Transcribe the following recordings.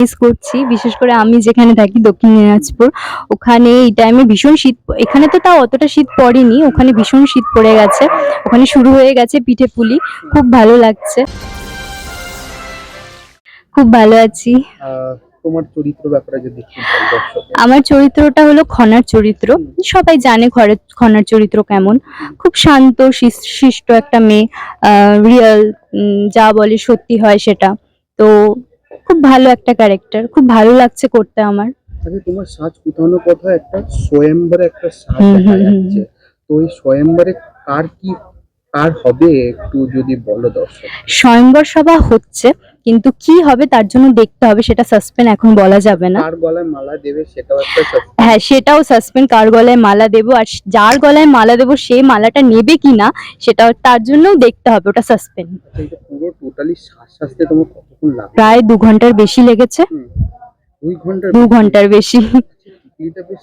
Miss করছি বিশেষ করে আমি যেখানে থাকি দক্ষিণ দিনাজপুর ওখানে এই টাইমে ভীষণ শীত এখানে তো তাও অতটা শীত পড়েনি ওখানে ভীষণ শীত পড়ে গেছে ওখানে শুরু হয়ে গেছে পিঠে পুলি খুব ভালো লাগছে। খুব ভালো আছি। তোমার চরিত্র ব্যাপারে যদি একটু বল দর্শকের। আমার চরিত্রটা হলো খনার চরিত্র সবাই জানে ঘরে খনার চরিত্র কেমন। খুব শান্ত শিষ্ট একটা মেয়ে রিয়েল যা বলে সত্যি হয় সেটা। তো খুব ভালো একটা ক্যারেক্টার খুব ভালো লাগছে করতে আমার আচ্ছা তোমার সাজ কোথাও না কোথাও একটা স্বয়ম্বরে একটা সাজ দেখা। যাচ্ছে তো এই স্বয়ম্বরে কার কি কার হবে একটু যদি বলো দর্শক স্বয়ম্বর সভা হচ্ছে কিন্তু কি হবে তার জন্য দেখতে হবে সেটা সাসপেন্স এখন বলা যাবে না। কার গলায় মালা দেবে সেটাও একটা। হ্যাঁ সেটাও সাসপেন্স কার গলায় মালা দেবো আর যার গলায় মালা দেবো সে মালাটা নেবে কিনা সেটা তার জন্যও দেখতে হবে ওটা সাসপেন্স আচ্ছা পুরো টোটালি শ্বাস সাজতে তোমার কতক্ষণ লাগে প্রায় দু ঘণ্টার বেশি লেগেছে। হুম, দুই ঘণ্টার দু ঘণ্টার বেশি। টিকিটা বেশ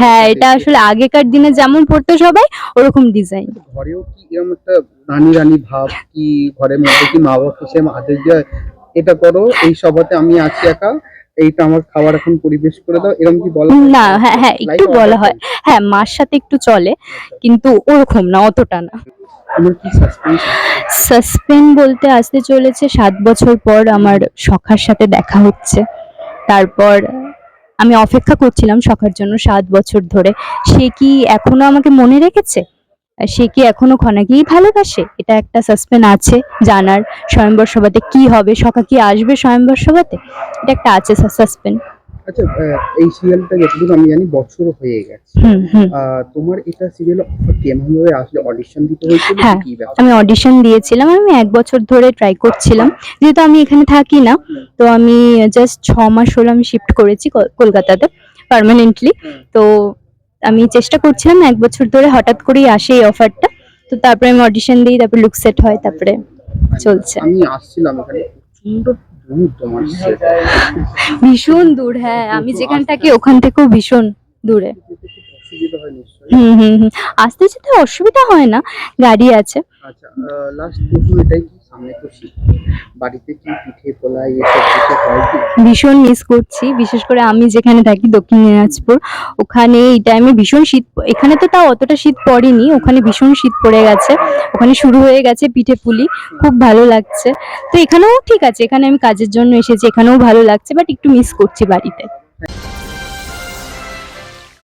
হ্যাঁ এটা আসলে আগেকার দিনে যেমন পড়তো সবাই ওরকম ডিজাইন ঘরেও কি এরকম একটা রানী রানী ভাব কি ঘরের মধ্যে কি মা বাবা সে আদেশ দেয় এটা করো এই সভাতে আমি আছি একা এইটা আমার খাবার এখন পরিবেশ করে দাও এরকম কি বলা না হ্যাঁ হ্যাঁ একটু বলা হয়। হ্যাঁ মার সাথে একটু চলে কিন্তু ওরকম না অতটা না। সাসপেন্স বলতে আসতে চলেছে সাত বছর পর আমার সখার সাথে দেখা হচ্ছে। তারপর আমি অপেক্ষা করছিলাম সখার জন্য সাত বছর ধরে। সে কি এখনও আমাকে মনে রেখেছে? সে কি এখনও খনাকেই ভালোবাসে? এটা একটা সাসপেন্স আছে জানার। স্বয়ংবর সভাতে কি হবে? সখা কি আসবে স্বয়ংবর সভাতে? এটা একটা আছে সাসপেন্স আচ্ছা এই সিরিয়ালটা যতদূর আমি জানি বছর হয়ে গেছে। তোমার এটা সিরিয়াল কেমন ভাবে আসলে অডিশন দিতে হয়েছিল হ্যাঁ, কি ব্যাপার? আমি অডিশন দিয়েছিলাম আমি এক বছর ধরে ট্রাই করছিলাম। যেহেতু আমি এখানে থাকি না তো আমি জাস্ট ছ মাস হলো আমি শিফট করেছি কলকাতাতে পার্মানেন্টলি তো আমি চেষ্টা করছিলাম এক বছর ধরে হঠাৎ করেই আসে এই অফারটা তো তারপরে আমি অডিশন দিই তারপরে লুক সেট হয় তারপরে চলছে। আমি আসছিলাম এখানে ভীষণ দূর হ্যাঁ আমি যেখান থাকি ওখান থেকেও ভীষণ দূরে। হুম হুম হুম আসতে যেতে অসুবিধা হয় না, গাড়ি আছে। আচ্ছা লাস্ট প্রশ্ন এটাই ভীষণ মিস করছি। বিশেষ করে আমি যেখানে থাকি দক্ষিণ দিনাজপুর, ওখানে এই টাইমে ভীষণ শীত এখানে তো তাও অতটা শীত পড়েনি, ওখানে ভীষণ শীত পড়ে গেছে। ওখানে শুরু হয়ে গেছে পিঠে পুলি, খুব ভালো লাগছে। তো এখানেও ঠিক আছে, এখানে আমি কাজের জন্য এসেছি, এখানেও ভালো লাগছে বাট একটু মিস করছি বাড়িতে।